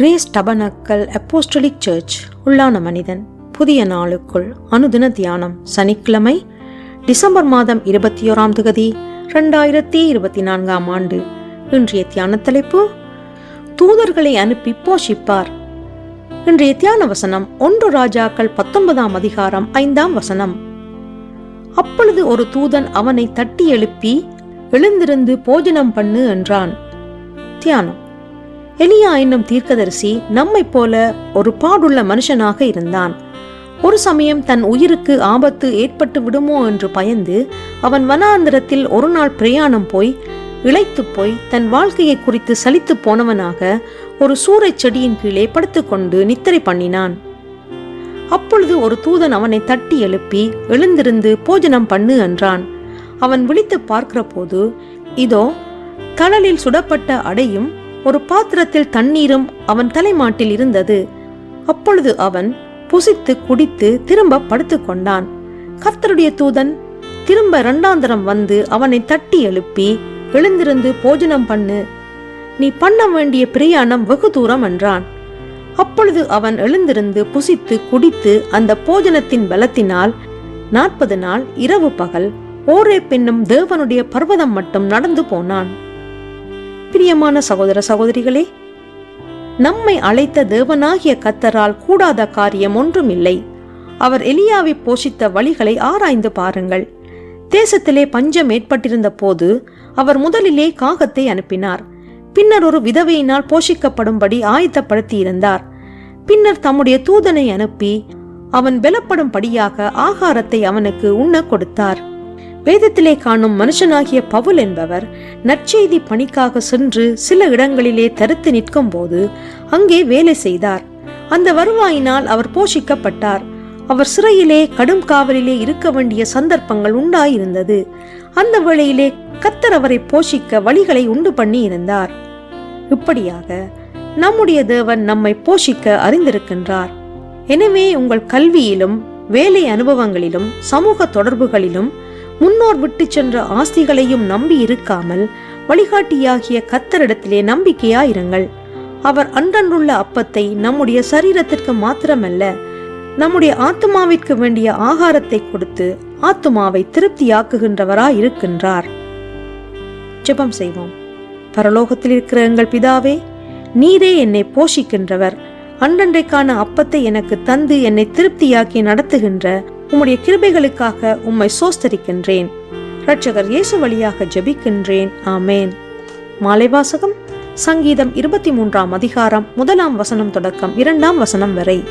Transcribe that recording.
Grace tabernacle apostolic search உள்ளான மனிதன் புதிய நாளுக்குள் அனுதின தியானம் சனிக்கிழமை டிசம்பர் மாதம் இருபத்தி ஓராம் தொகுதி ரெண்டாயிரத்தி இருபத்தி நான்காம் ஆண்டு. இன்றைய தியான தலைப்பு தூதர்களை அனுப்பி போஷிப்பார். இன்றைய தியான வசனம் ஒன்று ராஜாக்கள் பத்தொன்பதாம் அதிகாரம் ஐந்தாம் வசனம். அப்பொழுது ஒரு தூதன் அவனை தட்டி எழுப்பி எழுந்திருந்து போஜனம் பண்ணு என்றான். தியானம். எலியா என்னும் தீர்க்கதரிசி நம்மைப் போல ஒரு பாடுள்ள மனுஷனாக இருந்தான். ஒரு சமயம் தன் உயிருக்கு ஆபத்து ஏற்பட்டு விடுமோ என்று பயந்து அவன் வனாந்திரத்தில் ஒரு நாள் பிரயாணம் போய் இளைத்துப் போய் தன் வாழ்க்கையை குறித்து சலித்து போனவனாக ஒரு சூறைச் செடியின் கீழே படுத்துக்கொண்டு நித்திரை பண்ணினான். அப்பொழுது ஒரு தூதன் அவனை தட்டி எழுப்பி எழுந்திருந்து போஜனம் பண்ணு என்றான். அவன் விழித்து பார்க்கிற போது இதோ தழலில் சுடப்பட்ட அடையும் ஒரு பாத்திரத்தில் தண்ணீரும் அவன் தலைமாட்டில் இருந்தது. அப்பொழுது அவன் புசித்து குடித்து திரும்ப படுத்துக்கொண்டான் கர்த்தருடைய தூதன் திரும்ப இரண்டாந்தரம் வந்து அவனை தட்டி எழுப்பி எழுந்திருந்து போஜனம் பண்ணு. நீ பண்ண வேண்டிய பிரயாணம் வெகு தூரம் என்றான். அப்பொழுது அவன் எழுந்திருந்து புசித்து குடித்து அந்த போஜனத்தின் பலத்தினால் நாற்பது நாள் இரவு பகல் ஓரே பின்னும் தேவனுடைய பர்வதம் மட்டும் நடந்து போனான். பிரியமான சகோதர சகோதரிகளே நம்மை அழைத்த தேவனாகிய கத்தரால் கூடாத காரியம் ஒன்றுமில்லை. அவர் எலியாவை போஷித்த வழிகளை ஆராய்ந்து பாருங்கள். தேசத்திலே பஞ்சம் ஏற்பட்டிருந்த போது அவர் முதலிலே காகத்தை அனுப்பினார். பின்னர் ஒரு விதவையினால் போஷிக்கப்படும்படி ஆயத்தப்படுத்தியிருந்தார். பின்னர் தம்முடைய தூதனை அனுப்பி அவன் பலப்படும்படியாக ஆகாரத்தை அவனுக்கு உண்ண கொடுத்தார். வேதத்திலே காணும் மனுஷனாகிய பவுல் என்பவர் நற்செய்தி பணிக்காக சென்று சில இடங்களிலே தருத்து நிற்கும் போது அங்கே வேலை செய்தார். அந்த வருவாயினால் அவர் போஷிக்கப்பட்டார். அவர் சிறையிலே கடும் காவலிலே இருக்க வேண்டிய சந்தர்ப்பங்கள் உண்டாயிருந்தது. அந்த வேளையிலே கத்தர் அவரை போஷிக்க வழிகளை உண்டு பண்ணி இருந்தார் இப்படியாக நம்முடைய தேவன் நம்மை போஷிக்க அறிந்திருக்கின்றார். எனவே உங்கள் கல்வியிலும் வேலை அனுபவங்களிலும் சமூக தொடர்புகளிலும் முன்னோர் விட்டு சென்ற ஆஸ்திகளையும் நம்பி இருக்காமல் வழிகாட்டியாகிய கத்தரிடத்திலே நம்பிக்கையாயிருங்கள். அவர் அன்றன்றுள்ள அப்பத்தை நம்முடைய சரீரத்திற்கு மாத்திரமல்ல நம்முடைய ஆத்மாவிற்கு வேண்டிய ஆகாரத்தை கொடுத்து ஆத்மாவை திருப்தியாக்குகின்றவராய் இருக்கின்றார் ஜெபம் செய்வோம். பரலோகத்தில் இருக்கிற எங்கள் பிதாவே நீரே என்னை போஷிக்கின்றவர். அன்றன்றைக்கான அப்பத்தை எனக்கு தந்து என்னை திருப்தியாக்கி நடத்துகின்ற உம்முடைய கிருபைகளுக்காக உம்மை சோஸ்தரிக்கின்றேன். ரட்சகர் இயேசு வழியாக ஜெபிக்கின்றேன். ஆமேன். மாலைவாசகம் சங்கீதம் இருபத்தி மூன்றாம் அதிகாரம் முதலாம் வசனம் தொடக்கம் இரண்டாம் வசனம் வரை.